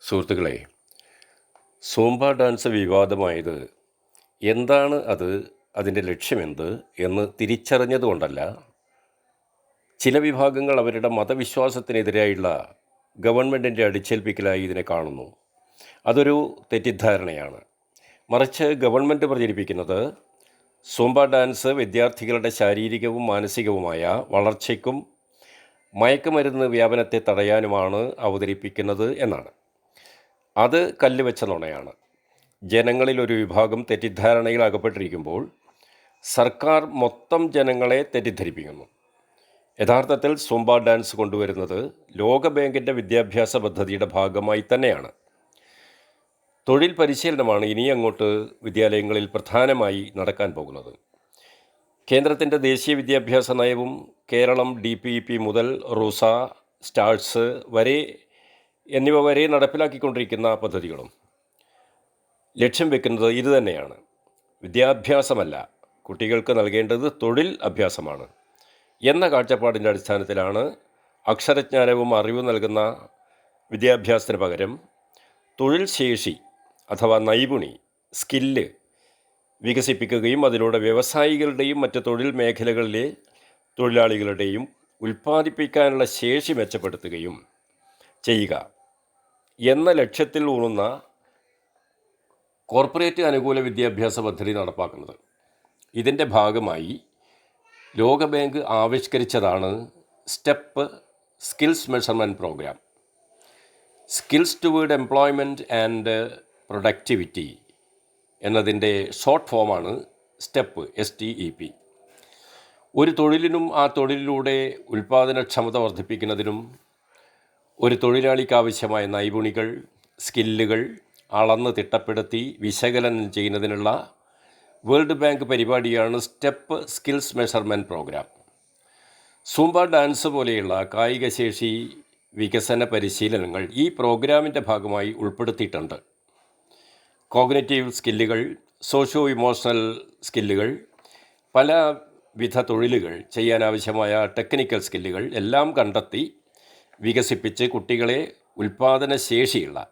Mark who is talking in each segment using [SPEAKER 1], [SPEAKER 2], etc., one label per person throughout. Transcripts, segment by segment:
[SPEAKER 1] സുഹൃത്തുക്കളെ സോംബ ഡാൻസ് വിവാദമായത് എന്താണ് അത് അതിന്റെ ലക്ഷ്യമെന്ത് എന്ന് തിരിച്ചറിഞ്ഞതുകൊണ്ടല്ല ചില വിഭാഗങ്ങൾ അവരുടെ മതവിശ്വാസത്തിനെതിരായുള്ള ഗവൺമെന്റിന്റെ അടിച്ചേൽപ്പിക്കലായി ഇതിനെ കാണുന്നു. അതൊരു തെറ്റിദ്ധാരണയാണ്. മറിച്ച് ഗവൺമെന്റ് പ്രചരിപ്പിക്കുന്നത് സോംബ ഡാൻസ് വിദ്യാർത്ഥികളുടെ ശാരീരികവും മാനസികവുമായ വളർച്ചയ്ക്കും മയക്കുമരുന്ന് വ്യാപനത്തെ തടയാനുമാണ് അവതരിപ്പിക്കുന്നത് എന്നാണ്. അത് കല്ല് വെച്ച നുണയാണ്. ജനങ്ങളിൽ ഒരു വിഭാഗം തെറ്റിദ്ധാരണയിൽ അകപ്പെട്ടിരിക്കുമ്പോൾ സർക്കാർ മൊത്തം ജനങ്ങളെ തെറ്റിദ്ധരിപ്പിക്കുന്നു. യഥാർത്ഥത്തിൽ സുംബ ഡാൻസ് കൊണ്ടുവരുന്നത് ലോക ബാങ്കിന്റെ വിദ്യാഭ്യാസ പദ്ധതിയുടെ ഭാഗമായി തന്നെയാണ്. തൊഴിൽ പരിശീലനമാണ് ഇനി അങ്ങോട്ട് വിദ്യാലയങ്ങളിൽ പ്രധാനമായി നടക്കാൻ പോകുന്നത്. കേന്ദ്രത്തിന്റെ ദേശീയ വിദ്യാഭ്യാസ നയവും Keralam D P E P മുതൽ റൂസ സ്റ്റാർസ് വരെ എന്നിവ വരെ നടപ്പിലാക്കിക്കൊണ്ടിരിക്കുന്ന പദ്ധതികളും. ലക്ഷ്യം വെക്കുന്നത് ഇതുതന്നെയാണ് വിദ്യാഭ്യാസമല്ല കുട്ടികൾക്ക് നൽകേണ്ടത് തൊഴിൽ അഭ്യാസമാണ്. എന്ന കാഴ്ചപ്പാടിന്റെ അടിസ്ഥാനത്തിലാണ് അക്ഷരജ്ഞാനവും അറിവും നൽകുന്ന വിദ്യാഭ്യാസത്തിന് പകരം തൊഴിൽ ശേഷി അഥവാ നൈപുണി സ്കില്ല് വികസിപ്പിക്കുകയും അതിലൂടെ വ്യവസായികളുടെയും മറ്റ് തൊഴിൽ മേഖലകളിലെ തൊഴിലാളികളുടെയും ഉൽപ്പാദിപ്പിക്കാനുള്ള ശേഷി മെച്ചപ്പെടുത്തുകയും ചെയ്യുക. എന്ന ലക്ഷ്യത്തിൽ ഊന്നുന്ന കോർപ്പറേറ്റ് അനുകൂല വിദ്യാഭ്യാസ പദ്ധതി നടപ്പാക്കുന്നത്. ഇതിന്റെ ഭാഗമായി ലോകബാങ്ക് ആവിഷ്കരിച്ചതാണ് step skills measurement program. Skills toward employment and productivity എന്നതിന്റെ ഷോർട്ട് ഫോമാണ് step S T E P. ഒരു തൊഴിലിനും ആ തൊഴിലിലൂടെ ഉൽപ്പാദനക്ഷമത വർദ്ധിപ്പിക്കുന്നതിനും ഒരു തൊഴിലാളിക്ക് ആവശ്യമായ നൈപുണികൾ സ്കില്ലുകൾ അളന്ന് തിട്ടപ്പെടുത്തി വിശകലനം ചെയ്യുന്നതിനുള്ള വേൾഡ് ബാങ്ക് പരിപാടിയാണ് step skills measurement program. Zumba dance പോലെയുള്ള കായികശേഷി വികസന പരിശീലനങ്ങൾ ഈ പ്രോഗ്രാമിന്റെ ഭാഗമായി ഉൾപ്പെടുത്തിയിട്ടുണ്ട്. കോഗ്നറ്റീവ് സ്കില്ലുകൾ സോഷ്യോ ഇമോഷണൽ സ്കില്ലുകൾ പല വിധ തൊഴിലുകൾ ചെയ്യാനാവശ്യമായ ടെക്നിക്കൽ സ്കില്ലുകൾ എല്ലാം കണ്ടെത്തി വികസിപ്പിച്ച് കുട്ടികളെ ഉൽപ്പാദനശേഷിയുള്ള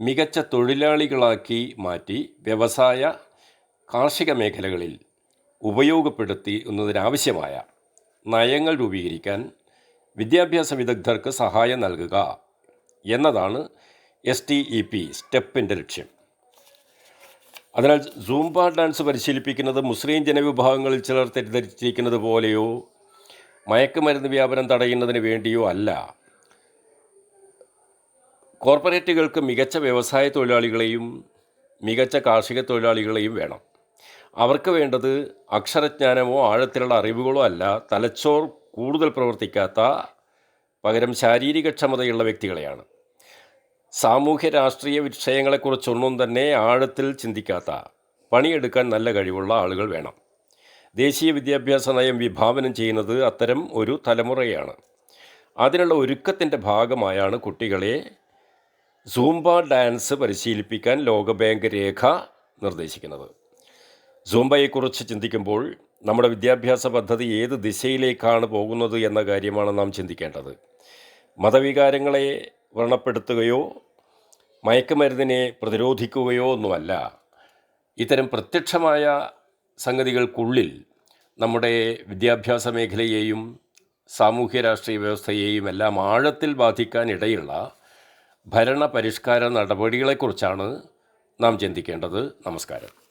[SPEAKER 1] മികച്ച തൊഴിലാളികളാക്കി മാറ്റി വ്യവസായ കാർഷിക മേഖലകളിൽ ഉപയോഗപ്പെടുത്തി എന്നതിനാവശ്യമായ നയങ്ങൾ രൂപീകരിക്കാൻ വിദ്യാഭ്യാസ വിദഗ്ധർക്ക് സഹായം നൽകുക എന്നതാണ് എസ് ടി ഇ പി സ്റ്റെപ്പിന്റെ ലക്ഷ്യം. അതിനാൽ സൂംബ ഡാൻസ് പരിശീലിപ്പിക്കുന്നത് മുസ്ലിം ജനവിഭാഗങ്ങളിൽ ചിലർ തെറ്റിദ്ധരിച്ചിരിക്കുന്നത് പോലെയോ മയക്കുമരുന്ന് വ്യാപനം തടയുന്നതിന് വേണ്ടിയോ അല്ല. കോർപ്പറേറ്റുകൾക്ക് മികച്ച വ്യവസായ തൊഴിലാളികളെയും മികച്ച കാർഷിക തൊഴിലാളികളെയും വേണം. അവർക്ക് വേണ്ടത് അക്ഷരജ്ഞാനമോ ആഴത്തിലുള്ള അറിവുകളോ അല്ല തലച്ചോർ കൂടുതൽ പ്രവർത്തിക്കാത്ത പകരം ശാരീരിക ക്ഷമതയുള്ള വ്യക്തികളെയാണ്. സാമൂഹ്യ രാഷ്ട്രീയ വിഷയങ്ങളെക്കുറിച്ചൊന്നും തന്നെ ആഴത്തിൽ ചിന്തിക്കാത്ത പണിയെടുക്കാൻ നല്ല കഴിവുള്ള ആളുകൾ വേണം. ദേശീയ വിദ്യാഭ്യാസ നയം വിഭാവനം ചെയ്യുന്നത് അത്തരം ഒരു തലമുറയാണ്. അതിനുള്ള ഒരുക്കത്തിന്റെ ഭാഗമായാണ് കുട്ടികളെ സൂംബ ഡാൻസ് പരിശീലിപ്പിക്കാൻ ലോകബാങ്ക് രേഖ നിർദ്ദേശിക്കുന്നത്. സൂംബയെക്കുറിച്ച് ചിന്തിക്കുമ്പോൾ നമ്മുടെ വിദ്യാഭ്യാസ പദ്ധതി ഏത് ദിശയിലേക്കാണ് പോകുന്നത് എന്ന കാര്യമാണ് നാം ചിന്തിക്കേണ്ടത്. മതവികാരങ്ങളെ വ്രണപ്പെടുത്തുകയോ മയക്കുമരുന്നിനെ പ്രതിരോധിക്കുകയോ ഒന്നുമല്ല. ഇത്തരം പ്രത്യക്ഷമായ സംഗതികൾക്കുള്ളിൽ നമ്മുടെ വിദ്യാഭ്യാസ മേഖലയെയും സാമൂഹ്യ രാഷ്ട്രീയ വ്യവസ്ഥയെയും എല്ലാം ആഴത്തിൽ ബാധിക്കാൻ ഇടയുള്ള ഭരണ പരിഷ്കാര നടപടികളെക്കുറിച്ചാണ് നാം ചിന്തിക്കേണ്ടത്. നമസ്കാരം.